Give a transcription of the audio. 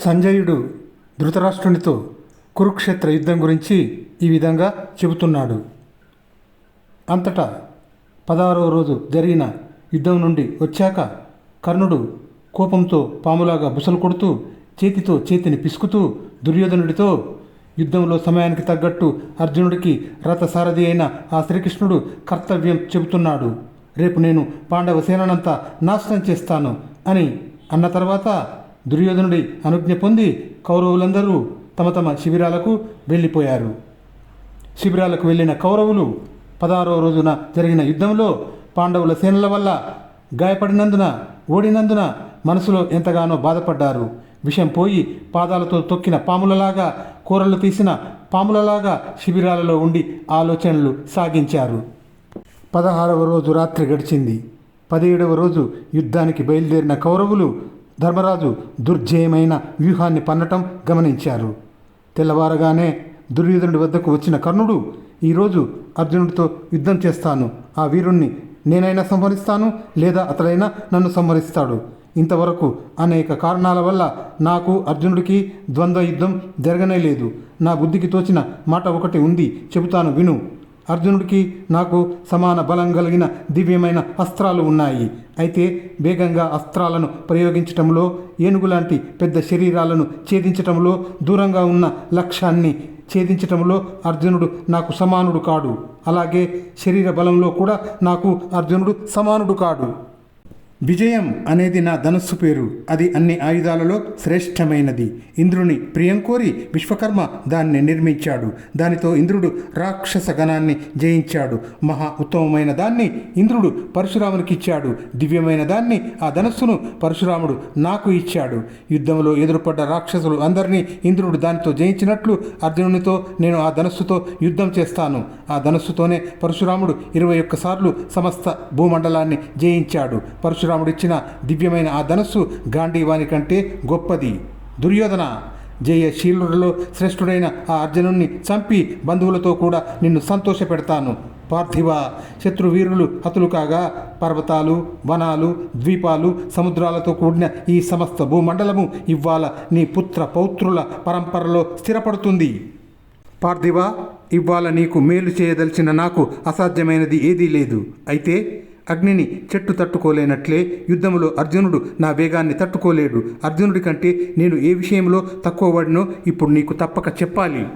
సంజయుడు ధృతరాష్ట్రునితో కురుక్షేత్ర యుద్ధం గురించి ఈ విధంగా చెబుతున్నాడు. అంతటా పదహారవ రోజు జరిగిన యుద్ధం నుండి వచ్చాక కర్ణుడు కోపంతో పాములాగా బుసలు కొడుతూ చేతితో చేతిని పిసుకుతూ దుర్యోధనుడితో యుద్ధంలో సమయానికి తగ్గట్టు అర్జునుడికి రథసారథి అయిన ఆ శ్రీకృష్ణుడు కర్తవ్యం చెబుతున్నాడు. రేపు నేను పాండవ సేనంతా నాశనం చేస్తాను అని అన్న తర్వాత దుర్యోధనుడి అనుజ్ఞ పొంది కౌరవులందరూ తమ తమ శిబిరాలకు వెళ్ళిపోయారు. శిబిరాలకు వెళ్ళిన కౌరవులు పదహారవ రోజున జరిగిన యుద్ధంలో పాండవుల సేనల వల్ల గాయపడినందున ఓడినందున మనసులో ఎంతగానో బాధపడ్డారు. విషం పోయి పాదాలతో తొక్కిన పాములలాగా కూరలు తీసిన పాములలాగా శిబిరాలలో ఉండి ఆలోచనలు సాగించారు. పదహారవ రోజు రాత్రి గడిచింది. పదిహేడవ రోజు యుద్ధానికి బయలుదేరిన కౌరవులు ధర్మరాజు దుర్జయమైన వ్యూహాన్ని పన్నటం గమనించారు. తెల్లవారగానే దుర్యోధనుడి వద్దకు వచ్చిన కర్ణుడు ఈరోజు అర్జునుడితో యుద్ధం చేస్తాను. ఆ వీరుణ్ణి నేనైనా సంహరిస్తాను లేదా అతడైనా నన్ను సంహరిస్తాడు. ఇంతవరకు అనేక కారణాల వల్ల నాకు అర్జునుడికి ద్వంద్వ యుద్ధం జరగనే లేదు. నా బుద్ధికి తోచిన మాట ఒకటి ఉంది. చెబుతాను విను. అర్జునుడికి నాకు సమాన బలం కలిగిన దివ్యమైన అస్త్రాలు ఉన్నాయి. అయితే వేగంగా అస్త్రాలను ప్రయోగించటంలో ఏనుగులాంటి పెద్ద శరీరాలను ఛేదించటంలో దూరంగా ఉన్న లక్ష్యాన్ని ఛేదించటంలో అర్జునుడు నాకు సమానుడు కాడు. అలాగే శరీర బలంలో కూడా నాకు అర్జునుడు సమానుడు కాడు. విజయం అనేది నా ధనస్సు పేరు. అది అన్ని ఆయుధాలలో శ్రేష్టమైనది. ఇంద్రుని ప్రియం కోరి విశ్వకర్మ దాన్ని నిర్మించాడు. దానితో ఇంద్రుడు రాక్షస గణాన్ని జయించాడు. మహా ఉత్తమమైన దాన్ని ఇంద్రుడు పరశురామునికి ఇచ్చాడు దివ్యమైన దాన్ని ఆ ధనస్సును పరశురాముడు నాకు ఇచ్చాడు. యుద్ధంలో ఎదురుపడ్డ రాక్షసులు అందరినీ ఇంద్రుడు దానితో జయించినట్లు అర్జునునితో నేను ఆ ధనస్సుతో యుద్ధం చేస్తాను. ఆ ధనస్సుతోనే పరశురాముడు ఇరవై ఒక్కసార్లు సమస్త భూమండలాన్ని జయించాడు. పరశురాముడు ఇచ్చిన దివ్యమైన ఆ ధనస్సు గాంధీవాని కంటే గొప్పది. దుర్యోధన జయశీలుడిలో శ్రేష్ఠుడైన ఆ అర్జునుణ్ణి చంపి బంధువులతో కూడా నిన్ను సంతోషపెడతాను. పార్థివ శత్రువీరులు హతులు కాగా పర్వతాలు వనాలు ద్వీపాలు సముద్రాలతో కూడిన ఈ సమస్త భూమండలము ఇవాళ నీ పుత్ర పౌత్రుల పరంపరలో స్థిరపడుతుంది. పార్థివ ఇవాళ నీకు మేలు చేయదలిచిన నాకు అసాధ్యమైనది ఏదీ లేదు. అయితే అగ్నిని చెట్టు తట్టుకోలేనట్లే యుద్ధములో అర్జునుడు నా వేగాన్ని తట్టుకోలేడు. అర్జునుడి కంటే నేను ఏ విషయంలో తక్కువ వాడినో ఇప్పుడు నీకు తప్పక చెప్పాలి.